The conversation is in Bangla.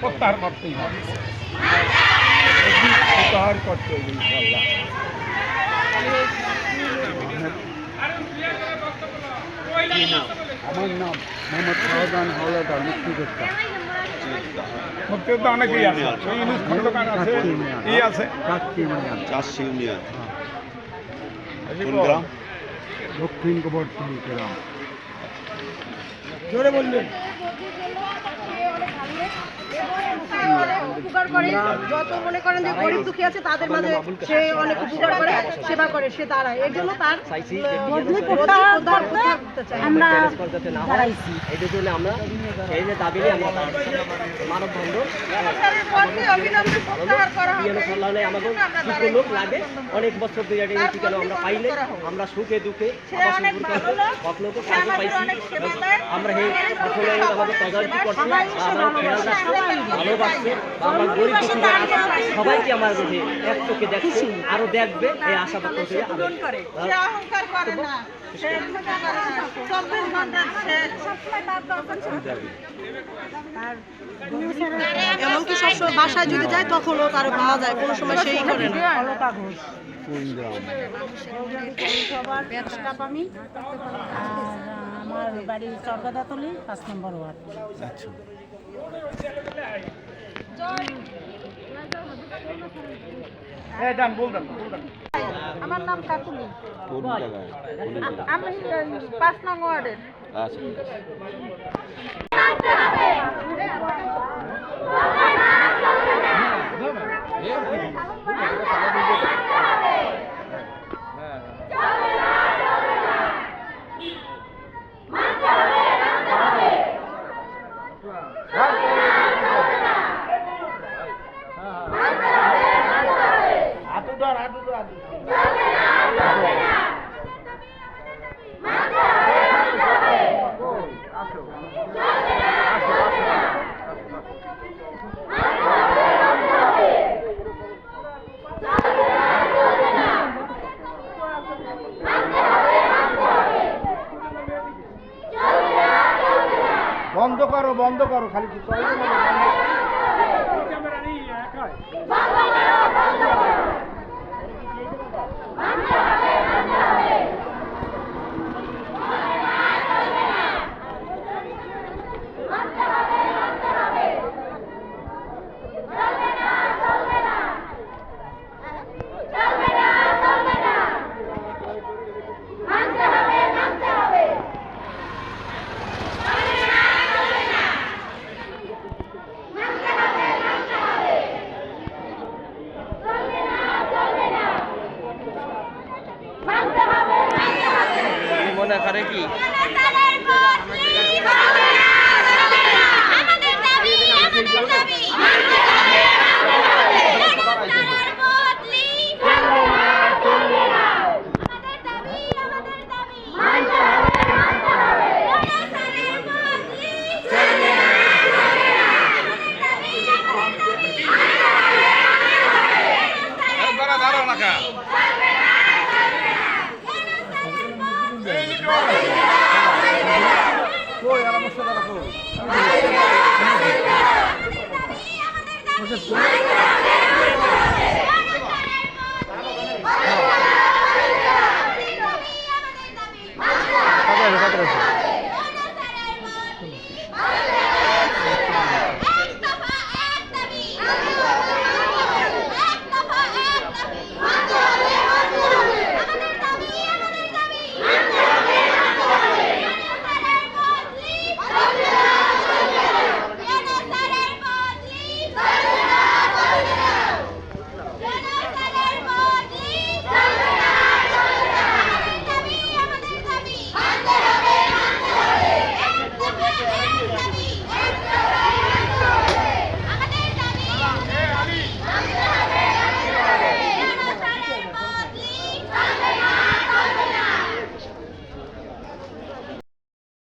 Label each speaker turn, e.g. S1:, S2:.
S1: প্রত্যাহার করতেই হবে। প্রত্যাহার করতে হবে ইনশাল্লাহ আমার নাম মোহাম্মদ শাহজাহান হাওলাদার মুক্তিযোদ্ধা। মুক্তিযোদ্ধা অনেকেই আছে। ইউনুস খন্দকার আছে ই আছে।
S2: চাষি ইউনিয়ন। গ্রাম?
S1: দক্ষিণ গোবর্ধন গ্রাম।
S3: জোরে বললেন
S4: যত মনে করেন যে গরিব দুঃখী আছে তাদের মাঝে সে অনেক উপকার করে সেবা করে সে দাঁড়ায় এর জন্য তার আমরা
S3: বছর ঠিকানা আমরা পাইলে আমরা সুখে দুঃখে পাইছি আমরা ভালোবাসছি আমরা গরিব সবাইকে আমার এক চোখে দেখছি আরও দেখবে এই আশা
S4: অহংকার করে না এমনকি সবসময় বাসায় যদি যায় তখনও তার পাওয়া যায় কোনো সময় সেই করে না।
S5: সবার আমি আমার বাড়ি চরগাদাতলি পাঁচ নম্বর ওয়ার্ড।
S2: আচ্ছা।
S4: আমার নাম কাকুলি? আমি পাঁচ নং ওয়ার্ডের।
S2: আচ্ছা।
S1: বন্ধ করো বন্ধ করো খালি কি চলবে না, বন্ধ করো।
S3: মনে করে কি
S6: আমাদের দাবি আমাদের দাবি আমাদের বদলি আমাদের দাবি আমাদের দাবি মানতে হবে মানতে হবে স্যারের বদলি চলবে না চলবে না
S1: দাঁড়া দাঁড়াও না কা? কই মাইকা মাইকা